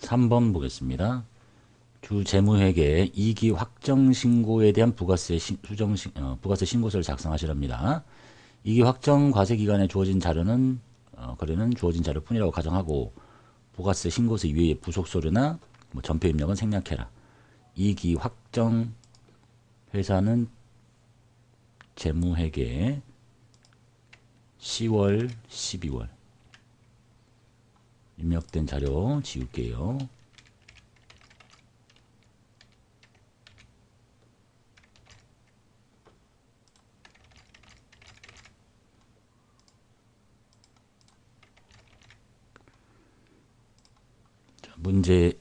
3번 보겠습니다. 주 재무회계 2기 확정 신고에 대한 부가세 신, 수정 신- 어, 부가세 신고서를 작성하시랍니다. 2기 확정 과세 기간에 주어진 자료는 어, 거래는 주어진 자료뿐이라고 가정하고 부가세 신고서 이외의 부속 서류나 뭐 전표 입력은 생략해라. 2기 확정 회사는 재무회계 10월, 12월 입력된 자료 지울게요. 자, 문제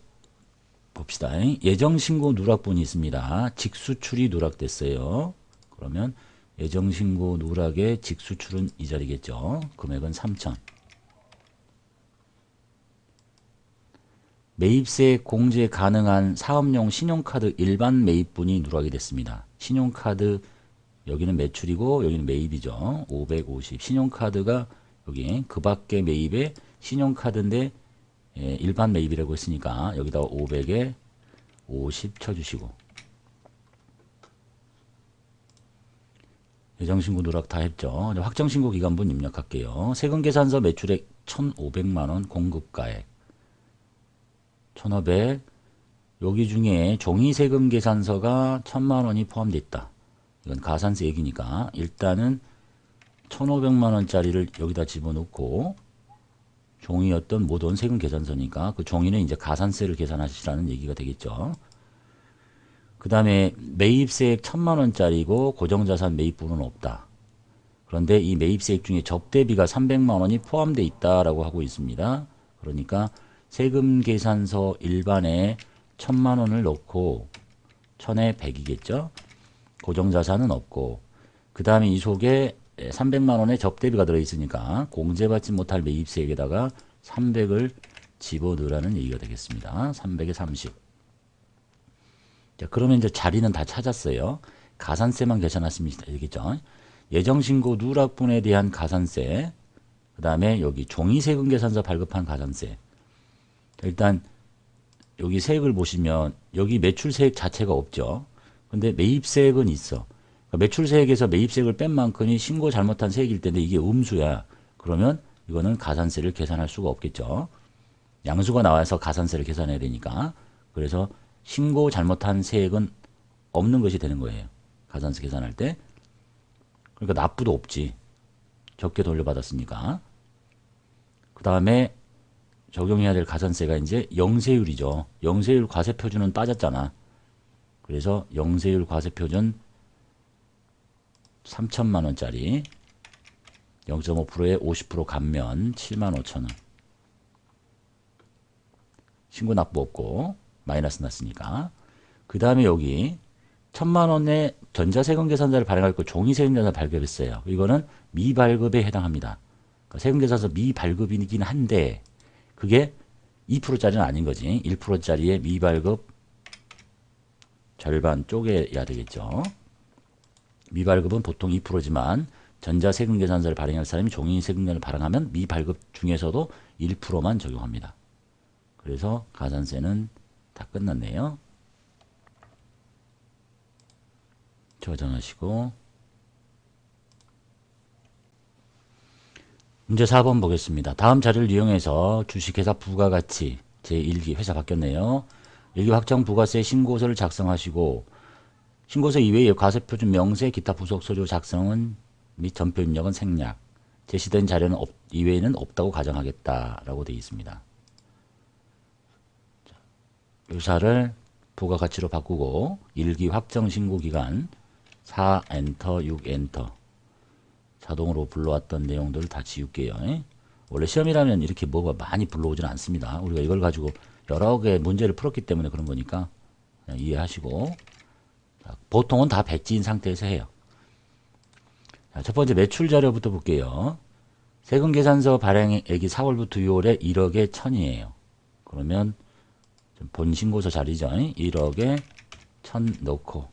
봅시다. 예정신고 누락본이 있습니다. 직수출이 누락됐어요. 그러면 예정신고 누락의 직수출은 이 자리겠죠. 금액은 3천. 매입세 공제 가능한 사업용 신용카드 일반 매입분이 누락이 됐습니다. 신용카드 여기는 매출이고 여기는 매입이죠. 550. 신용카드가 여기 그 밖에 매입에 신용카드인데 예, 일반 매입이라고 했으니까 여기다 500에 50 쳐주시고 예정신고 누락 다 했죠. 확정신고 기간분 입력할게요. 세금계산서 매출액 1,500만원 공급가액 1,500 여기 중에 종이세금 계산서가 1,000만원이 포함되어 있다. 이건 가산세 얘기니까 일단은 1,500만원짜리를 여기다 집어넣고 종이였던 모든 세금 계산서니까 그 종이는 이제 가산세를 계산하시라는 얘기가 되겠죠. 그 다음에 매입세액 천만 원짜리고 고정자산 매입분은 없다. 그런데 이 매입세액 중에 접대비가 300만 원이 포함되어 있다라고 하고 있습니다. 그러니까 세금 계산서 일반에 천만 원을 넣고 천에 100이겠죠. 고정자산은 없고 그 다음에 이 속에 300만 원의 접대비가 들어있으니까 공제받지 못할 매입세액에다가 300을 집어넣으라는 얘기가 되겠습니다. 300에 30. 자, 그러면 이제 자리는 다 찾았어요. 가산세만 계산하시면 되겠죠. 예정신고 누락분에 대한 가산세, 그 다음에 여기 종이세금 계산서 발급한 가산세. 일단 여기 세액을 보시면 여기 매출세액 자체가 없죠. 근데 매입세액은 있어. 그러니까 매출세액에서 매입세액을 뺀 만큼이 신고 잘못한 세액일 텐데 이게 음수야. 그러면 이거는 가산세를 계산할 수가 없겠죠. 양수가 나와서 가산세를 계산해야 되니까. 그래서 신고 잘못한 세액은 없는 것이 되는 거예요. 가산세 계산할 때. 그러니까 납부도 없지. 적게 돌려받았으니까. 그 다음에 적용해야 될 가산세가 이제 영세율이죠. 영세율 과세표준은 빠졌잖아. 그래서 영세율 과세표준 3천만 원짜리 0.5%에 50% 감면 7만 5천 원. 신고 납부 없고 마이너스 났으니까. 그 다음에 여기 천만 원의 전자세금 계산서를 발행할 거 종이세금 계산서 발급했어요. 이거는 미발급에 해당합니다. 그러니까 세금 계산서 미발급이긴 한데 그게 2%짜리는 아닌 거지. 1%짜리의 미발급 절반 쪼개야 되겠죠. 미발급은 보통 2%지만 전자세금 계산서를 발행할 사람이 종이세금계산을 발행하면 미발급 중에서도 1%만 적용합니다. 그래서 가산세는 다 끝났네요. 저장하시고 문제 4번 보겠습니다. 다음 자료를 이용해서 주식회사 부가가치 제1기 회사 바뀌었네요. 1기 확정 부가세 신고서를 작성하시고 신고서 이외의 과세표준 명세 기타 부속 서류 작성은 및 전표 입력은 생략 제시된 자료는 없, 이외에는 없다고 가정하겠다라고 되어 있습니다. 유사를 부가가치로 바꾸고 1기 확정 신고 기간 4 엔터 6 엔터 자동으로 불러왔던 내용들을 다 지울게요. 원래 시험이라면 이렇게 뭐가 많이 불러오지는 않습니다. 우리가 이걸 가지고 여러 개 문제를 풀었기 때문에 그런 거니까 이해하시고 자, 보통은 다 배지인 상태에서 해요. 자, 첫 번째 매출 자료부터 볼게요. 세금 계산서 발행액이 4월부터 6월에 1억에 1000이에요. 그러면 본 신고서 자리죠. 1억에 1000 넣고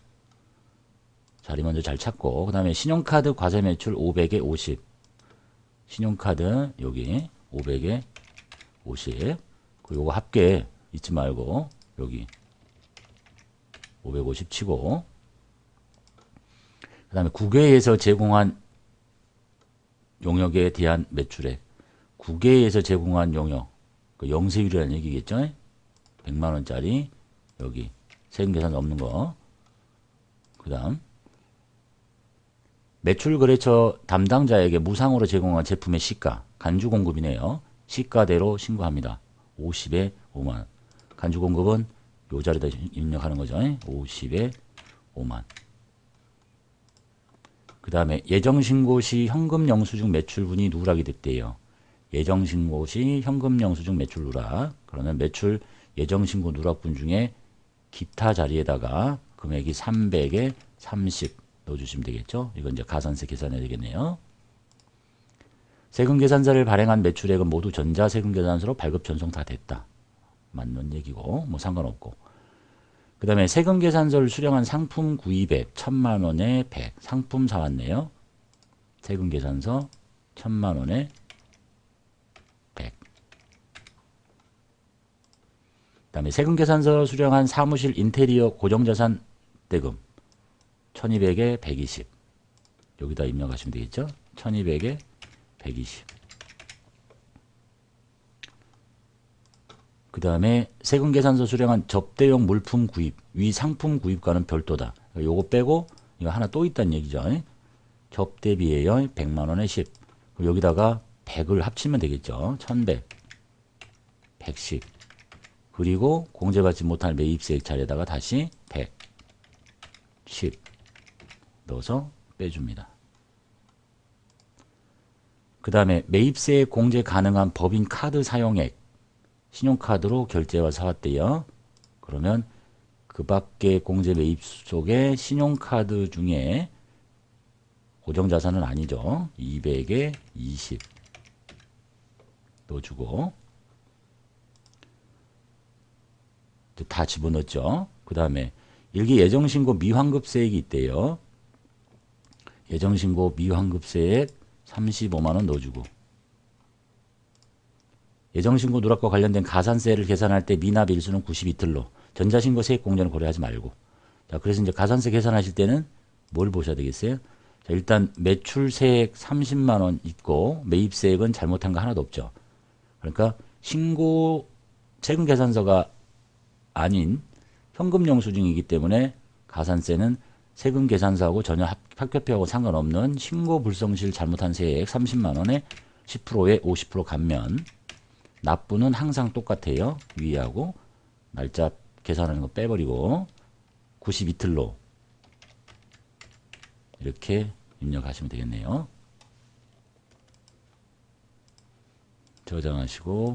자리 먼저 잘 찾고 그 다음에 신용카드 과세 매출 500에 50 신용카드 여기 500에 50 그리고 요거 합계 잊지 말고 여기 550 치고. 그 다음에 국외에서 제공한 용역에 대한 매출액. 국외에서 제공한 용역. 그 영세율이라는 얘기겠죠? 100만원짜리 여기 세금 계산 없는 거그 다음 매출 거래처 담당자에게 무상으로 제공한 제품의 시가 간주 공급이네요. 시가대로 신고합니다. 50에 5만. 간주 공급은 요 자리에다 입력하는 거죠. 50에 5만. 그 다음에 예정신고 시 현금 영수증 매출분이 누락이 됐대요. 예정신고 시 현금 영수증 매출 누락. 그러면 매출 예정신고 누락분 중에 기타 자리에다가 금액이 300에 30 넣어주시면 되겠죠. 이건 이제 가산세 계산해야 되겠네요. 세금 계산서를 발행한 매출액은 모두 전자세금 계산서로 발급 전송 다 됐다. 맞는 얘기고 뭐 상관없고 그 다음에 세금 계산서를 수령한 상품 구입액 천만 원에 100 상품 사왔네요. 세금 계산서 천만 원에 100. 그 다음에 세금 계산서 수령한 사무실 인테리어 고정자산 대금 1200에 120 여기다 입력하시면 되겠죠. 1200에 120 그 다음에 세금 계산서 수령한 접대용 물품 구입, 위 상품 구입과는 별도다. 요거 빼고 이거 하나 또 있다는 얘기죠. 접대비예요. 100만 원에 10. 여기다가 100을 합치면 되겠죠. 1100, 110. 그리고 공제받지 못할 매입세액 차례다가 다시 100, 10 넣어서 빼줍니다. 그 다음에 매입세액 공제 가능한 법인 카드 사용액 신용카드로 결제와 사왔대요. 그러면 그 밖에 공제 매입 속에 신용카드 중에 고정자산은 아니죠. 200에 20 넣어주고 다 집어넣었죠. 그 다음에 일기 예정신고 미환급세액이 있대요. 예정신고 미환급세액 35만원 넣어주고 예정신고 누락과 관련된 가산세를 계산할 때 미납 일수는 92틀로 전자신고 세액 공제는 고려하지 말고 자 그래서 이제 가산세 계산하실 때는 뭘 보셔야 되겠어요? 자, 일단 매출세액 30만 원 있고 매입세액은 잘못한 거 하나도 없죠. 그러니까 신고 세금 계산서가 아닌 현금 영수증이기 때문에 가산세는 세금 계산서하고 전혀 합, 합격표하고 상관없는 신고 불성실 잘못한 세액 30만 원에 10%에 50% 감면 납부는 항상 똑같아요. 위하고 날짜 계산하는 거 빼버리고 92틀로 이렇게 입력하시면 되겠네요. 저장하시고